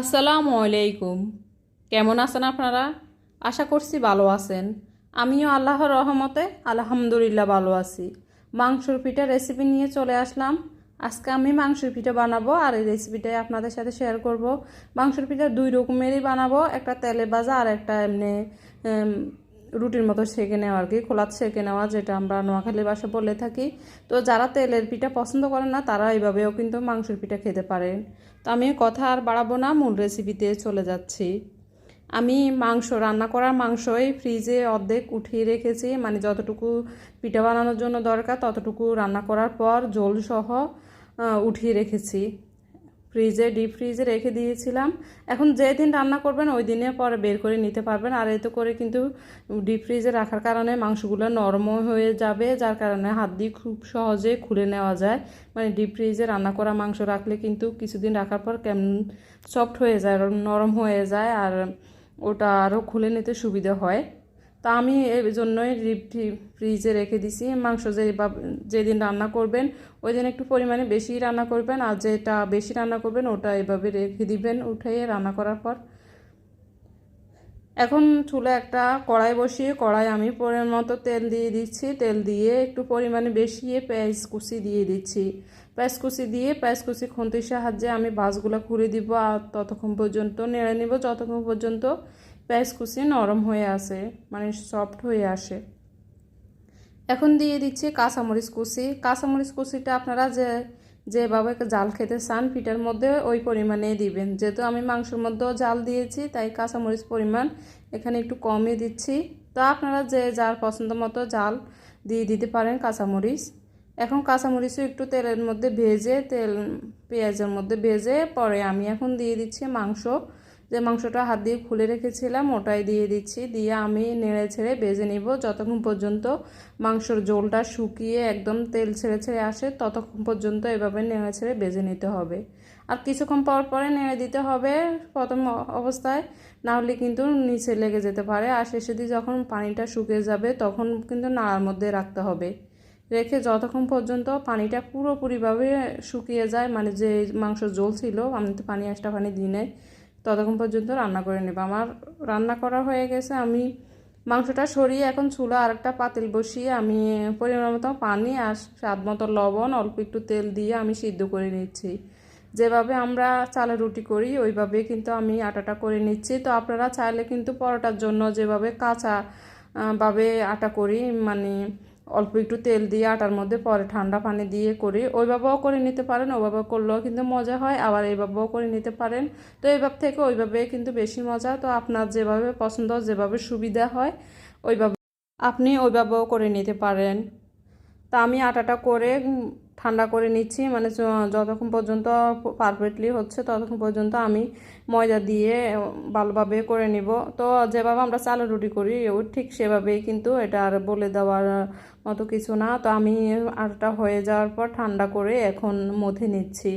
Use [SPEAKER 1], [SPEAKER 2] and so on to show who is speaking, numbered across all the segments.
[SPEAKER 1] আসসালামু আলাইকুম। কেমন আছেন আপনারা? আশা করছি ভালো আছেন। আমিও আল্লাহর রহমতে আলহামদুলিল্লাহ ভালো আছি। মাংসর পিঠা রেসিপি নিয়ে চলে আসলাম। আজকে আমি মাংসর পিঠা বানাবো আর এই রেসিপিটাই আপনাদের সাথে শেয়ার করব। মাংসর পিঠা দুই রকমেরই বানাবো, একটা তেলে ভাজা আর একটা এমনি রুটির মতো সেঁকে নেওয়া আর কি খোলাত সেঁকে নেওয়া যেটা আমরা নোয়াখালী ভাষা বলে থাকি। তো যারা তেলের পিঠা পছন্দ করেন না, তারা এইভাবেও কিন্তু মাংসের পিঠা খেতে পারেন তো আমি কথা আর বাড়াবো না, মূল রেসিপিতে চলে যাচ্ছি। আমি মাংস, রান্না করার মাংসই ফ্রিজে অর্ধেক উঠিয়ে রেখেছি। মানে যতটুকু পিঠা বানানোর জন্য দরকার, ততটুকু রান্না করার পর জল সহ উঠিয়ে রেখেছি। ফ্রিজে ডিপ ফ্রিজে রেখে দিয়েছিলাম। এখন যেদিন রান্না করবেন, ওই দিনে পরে বের করে নিতে পারবেন। আর এতে করে কিন্তু ডিপ ফ্রিজে রাখার কারণে মাংসগুলো নরম হয়ে যাবে, যার কারণে হাত দিয়ে খুব সহজে খুলে নেওয়া যায়। মানে ডিপ ফ্রিজে রান্না করা মাংস রাখলে কিন্তু কিছুদিন রাখার পর কেমন সফট হয়ে যায়, নরম হয়ে যায়, আর ওটা আরও খুলে নিতে সুবিধা হয়। তা আমি এই জন্যই ডিপ ফ্রিজে রেখে দিছি। মাংস যে যেদিন রান্না করবেন ওই দিন একটু পরিমাণে বেশি রান্না করবেন আর যেটা বেশি রান্না করবেন, ওটা এভাবে রেখে দিবেন উঠাইয়ে রান্না করার পর। এখন চুলে একটা কড়াই বসিয়ে, কড়াই আমি পরিমাণ মতো তেল দিয়ে দিচ্ছি। তেল দিয়ে একটু পরিমাণে বেশিয়ে পেঁয়াজ কুচি দিয়ে দিচ্ছি। পেঁয়াজ কুচি দিয়ে, পেঁয়াজ কুচি খুন্তির সাহায্যে আমি বাসগুলো খুলে দিব আর ততক্ষণ পর্যন্ত, নেড়ে নিব যতক্ষণ পর্যন্ত পেঁয়াজ কুচি নরম হয়ে আসে মানে সফট হয়ে আসে। এখন দিয়ে দিচ্ছি কাঁচামরিচ কুচি। কাঁচামরিচ কুচিটা আপনারা যে, যেভাবে জাল খেতে চান, পিঠার মধ্যে ওই পরিমাণে দিবেন। যেহেতু আমি মাংসের মধ্যেও জাল দিয়েছি, তাই কাঁচামরিচ পরিমাণ এখানে একটু কমই দিচ্ছি। তো আপনারা যে যার পছন্দ মতো জাল দিয়ে দিতে পারেন কাঁচামরিচ। এখন কাঁচামরিচও একটু তেলের মধ্যে ভেজে, তেল, পেঁয়াজের মধ্যে ভেজে পরে আমি এখন দিয়ে দিচ্ছি মাংস। যে মাংসটা হাত দিয়ে খুলে রেখেছিলাম, ওটাই দিয়ে দিচ্ছি। দিয়ে আমি নেড়ে ছেড়ে বেজে নিব। যতক্ষণ পর্যন্ত মাংসর ঝোলটা শুকিয়ে একদম তেল ছেড়ে ছেড়ে আসে, ততক্ষণ পর্যন্ত এভাবে নেড়ে ছেড়ে বেজে নিতে হবে। আর কিছুক্ষণ পর পরে নেড়ে দিতে হবে প্রথম অবস্থায়। না হলে কিন্তু নিচে লেগে যেতে পারে। আর শেষে দিয়ে যখন পানিটা শুকিয়ে যাবে, তখন কিন্তু নাড়ার মধ্যে রাখতে হবে। রেখে যতক্ষণ পর্যন্ত পানিটা পুরোপুরিভাবে শুকিয়ে যায় মানে যে মাংস ঝোল ছিল, আমি তো পানি একটা পানি দিই নাই ততক্ষণ পর্যন্ত রান্না করে নেব। আমার রান্না করা হয়ে গেছে, আমি মাংসটা সরিয়ে এখন চুলা আরেকটা পাতিল বসিয়ে আমি পরিমাণ মতো পানি আর স্বাদ মতো লবণ, অল্প একটু তেল দিয়ে আমি সিদ্ধ করে নিচ্ছি। যেভাবে আমরা চালের রুটি করি, ওইভাবে কিন্তু আমি আটাটা করে নিচ্ছি। তো আপনারা চাইলে কিন্তু পরোটার জন্য যেভাবে কাঁচা ভাবে আটা করি মানে অল্প একটু তেল দিয়ে আটার মধ্যে, পরে ঠান্ডা পানি দিয়ে করি ওইভাবেও করে নিতে পারেন, ওইভাবে করলেও কিন্তু মজা হয়, আবার এইভাবেও করে নিতে পারেন। তো এইভাব থেকে ওইভাবে কিন্তু বেশি মজা। তো আপনার যেভাবে পছন্দ, যেভাবে সুবিধা হয়, ওইভাবে আপনি ওইভাবেও করে নিতে পারেন। তা আমি আটাটা করে ঠান্ডা করে নিচ্ছি। মানে যতক্ষণ পর্যন্ত পারফেক্টলি হচ্ছে, ততক্ষণ পর্যন্ত আমি ময়দা দিয়ে ভালোভাবে করে নিব। তো যেভাবে আমরা চালের রুটি করি, ও, ঠিক সেভাবেই কিন্তু এটা আর বলে দেওয়ার মতো কিছু না। তো আমি আরটা হয়ে যাওয়ার পর ঠান্ডা করে এখন মথে নিচ্ছি।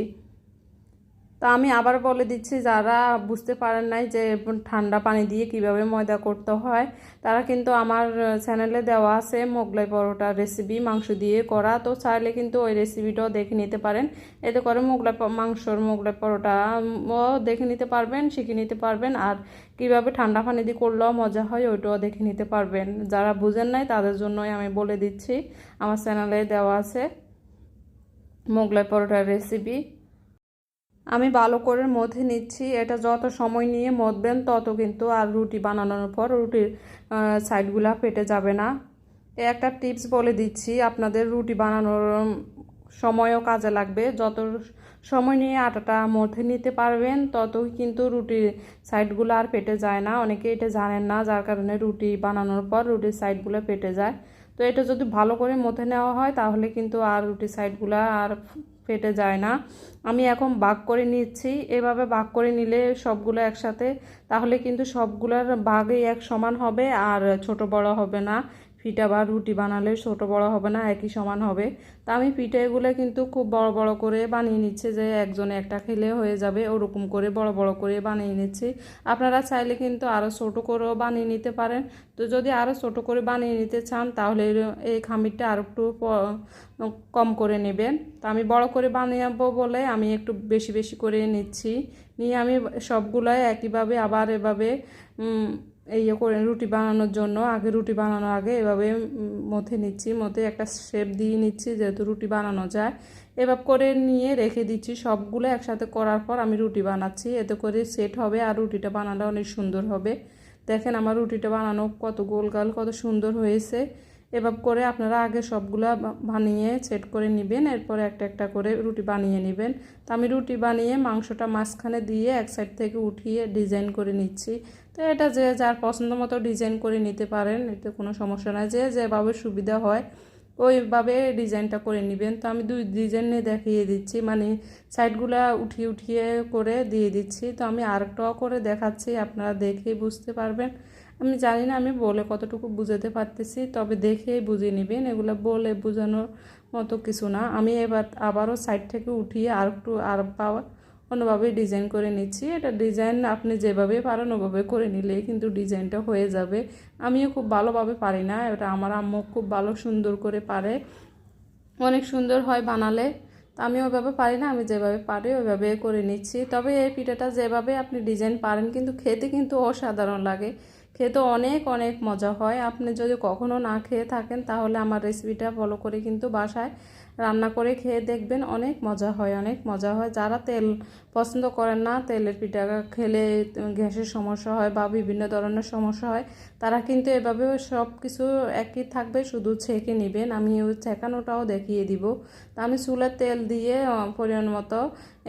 [SPEAKER 1] তো আমি আবার বলে দিচ্ছি, যারা বুঝতে পারেন নাই যে ঠান্ডা পানি দিয়ে কীভাবে ময়দা করতে হয়, তারা কিন্তু আমার চ্যানেলে দেওয়া আছে মোগলাই পরোটার রেসিপি মাংস দিয়ে করা। তো চাইলে কিন্তু ওই রেসিপিটাও দেখে নিতে পারেন। এতে করে মোগলাই মাংসর মোগলাই পরোটা ও দেখে নিতে পারবেন, শিখে নিতে পারবেন। আর কীভাবে ঠান্ডা পানি দিয়ে করলেও মজা হয়, ওইটাও দেখে নিতে পারবেন। যারা বুঝেন নাই, তাদের জন্যই আমি বলে দিচ্ছি। আমার চ্যানেলে দেওয়া আছে মোগলাই পরোটার রেসিপি আমি ভালো করে মথে নিচ্ছি, এটা যত সময় নিয়ে মথবেন তত কিন্তু আর রুটি বানানোর পর রুটির সাইডগুলা ফেটে যাবে না। একটা টিপস বলে দিচ্ছি, আপনাদের রুটি বানানোর সময়ও কাজে লাগবে। যত সময় নিয়ে আটাটা মথে নিতে পারবেন তত কিন্তু রুটির সাইডগুলো আর ফেটে যায় না। অনেকে এটা জানেন না, যার কারণে রুটি বানানোর পর রুটির সাইডগুলো ফেটে যায়। তো এটা যদি ভালো করে মথে নেওয়া হয়, তাহলে কিন্তু আর রুটির সাইডগুলো আর ফেটে যায় না। আমি এখন বাঘ করে নিচ্ছি। এভাবে বাগ করে নিলে সবগুলো একসাথে, তাহলে কিন্তু সবগুলোর বাঘই এক সমান হবে আর ছোট বড় হবে না। পিঠা বা রুটি বানালে ছোটো বড় হবে না, একই সমান হবে। তা আমি পিঠেগুলো কিন্তু খুব বড় বড় করে বানিয়ে নিচ্ছে যে একজনে একটা খেলে হয়ে যাবে, ওরকম করে বড় বড় করে বানিয়ে নিচ্ছি। আপনারা চাইলে কিন্তু আরও ছোটো করেও বানিয়ে নিতে পারেন। তো যদি আরও ছোটো করে বানিয়ে নিতে চান, তাহলে এই খামিরটা আর একটু কম করে নেবেন। তো আমি বড় করে বানাবো বলে আমি একটু বেশি বেশি করে নিচ্ছি। নিয়ে আমি সবগুলোই একইভাবে আবার এভাবে ইয়ে করে রুটি বানানোর জন্য। আগে রুটি বানানোর আগে এভাবে মথে নিচ্ছি, মথে একটা শেপ দিয়ে নিচ্ছি যেহেতু রুটি বানানো যায়। এভাবে করে নিয়ে রেখে দিচ্ছি সবগুলো একসাথে করার পর আমি রুটি বানাচ্ছি। এতে করে সেট হবে আর রুটিটা বানালে অনেক সুন্দর হবে। দেখেন আমার রুটিটা বানানো কত গোল গাল, কত সুন্দর হয়েছে। এভাবে করে আপনারা আগে সবগুলা বানিয়ে সেট করে নেবেন, এরপরে একটা একটা করে রুটি বানিয়ে নেবেন। তো আমি রুটি বানিয়ে মাংসটা মাঝখানে দিয়ে এক সাইড থেকে উঠিয়ে ডিজাইন করে নিচ্ছি। তো এটা যে যার পছন্দ মতো ডিজাইন করে নিতে পারেন, এতে কোনো সমস্যা নাই। যে যেভাবে সুবিধা হয়, ওইভাবে ডিজাইনটা করে নেবেন। তো আমি দুই ডিজাইনে দেখিয়ে দিচ্ছি মানে সাইডগুলা উঠিয়ে উঠিয়ে করে দিয়ে দিচ্ছি। তো আমি আরেকটাও করে দেখাচ্ছি, আপনারা দেখেই বুঝতে পারবেন। আমি জানি না, আমি বলে কতটুকু বুঝাতে পারতেছি, তবে দেখেই বুঝে নেবেন। এগুলো বলে বোঝানোর মতো কিছু না। আমি এবার আবারও সাইড থেকে উঠিয়ে আর একটু আর পাওয়া অন্যভাবে ডিজাইন করে নিচ্ছি। এটা ডিজাইন আপনি যেভাবে পারেন ওভাবে করে নিলে কিন্তু ডিজাইনটা হয়ে যাবে। আমিও খুব ভালোভাবে পারি না, এটা আমার আম্মু খুব ভালো সুন্দর করে পারে। অনেক সুন্দর হয় বানালে, তো আমি ওইভাবে পারি না, আমি যেভাবে পারি ওইভাবে করে নিচ্ছি। তবে এই পিঠাটা যেভাবে আপনি ডিজাইন পারেন কিন্তু খেতে কিন্তু অসাধারণ লাগে। খেতে অনেক অনেক মজা হয়। আপনি যদি কখনও না খেয়ে থাকেন, তাহলে আমার রেসিপিটা ফলো করে কিন্তু বাসায় রান্না করে খেয়ে দেখবেন, অনেক মজা হয়, অনেক মজা হয়। যারা তেল পছন্দ করেন না, তেলের পিঠা খেলে গ্যাসের সমস্যা হয় বা বিভিন্ন ধরনের সমস্যা হয়, তারা কিন্তু এভাবে সব কিছু একই থাকবে, শুধু ছেঁকে নেবেন। আমি ওই ছেঁকানোটাও দেখিয়ে দিব। তা আমি চুলের তেল দিয়ে পরিমাণ মতো,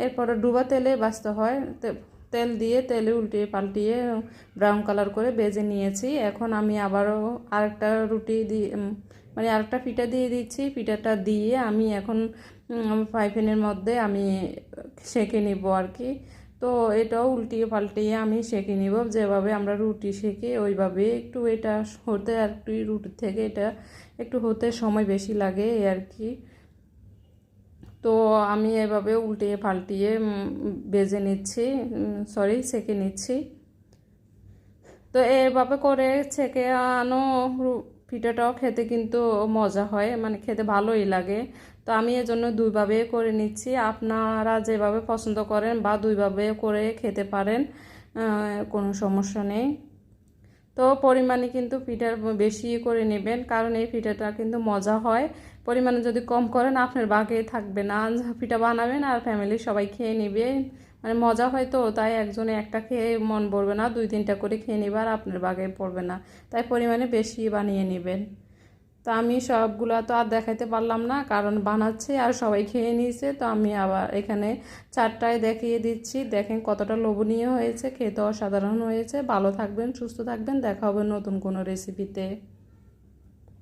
[SPEAKER 1] এরপরে ডুবা তেলে বাঁচতে হয়। তেল দিয়ে, তেলে উল্টিয়ে পাল্টিয়ে ব্রাউন কালার করে বেজে নিয়েছি। এখন আমি আবারও আরেকটা রুটি দিয়ে মানে আরেকটা পিঠা দিয়ে দিচ্ছি। পিঠাটা দিয়ে আমি এখন পাইপেনের মধ্যে আমি সেঁকে নিব আর কি। তো এটাও উল্টিয়ে পাল্টিয়ে আমি সেঁকে নিব। যেভাবে আমরা রুটি সেঁকে, ওইভাবে একটু এটা হতে আর কি রুটির থেকে এটা একটু হতে সময় বেশি লাগে আর কি। তো আমি এভাবে উল্টিয়ে পাল্টিয়ে বেজে নিচ্ছি সরি সেঁকে নিচ্ছি। তো এভাবে করে ছেঁকে আনো পিঠাটাও খেতে কিন্তু মজা হয় মানে খেতে ভালোই লাগে। তো আমি এজন্য দুইভাবে করে নিচ্ছি। আপনারা যেভাবে পছন্দ করেন বা দুইভাবে করে খেতে পারেন কোনো সমস্যা নেই। তো পরিমাণে কিন্তু পিঠার বেশি করে নেবেন, কারণ এই পিঠাটা কিন্তু মজা হয়। পরিমাণে যদি কম করেন, আপনার বাঘে থাকবে না। পিঠা বানাবেন আর ফ্যামিলির সবাই খেয়ে নেবে। মানে মজা হয় তো, তাই একজনে একটা খেয়ে মন পড়বে না, দুই তিনটা করে খেয়ে নেবে আর আপনার বাগে পড়বে না। তাই পরিমাণে বেশি বানিয়ে নেবেন। তা আমি সবগুলো তো আর দেখাইতে পারলাম না, কারণ বানাচ্ছে আর সবাই খেয়ে নিয়েছে। তো আমি আবার এখানে চারটায় দেখিয়ে দিচ্ছি। দেখেন কতটা লোভনীয় হয়েছে, খেতে অসাধারণ হয়েছে। ভালো থাকবেন, সুস্থ থাকবেন। দেখা হবে নতুন কোনো রেসিপিতে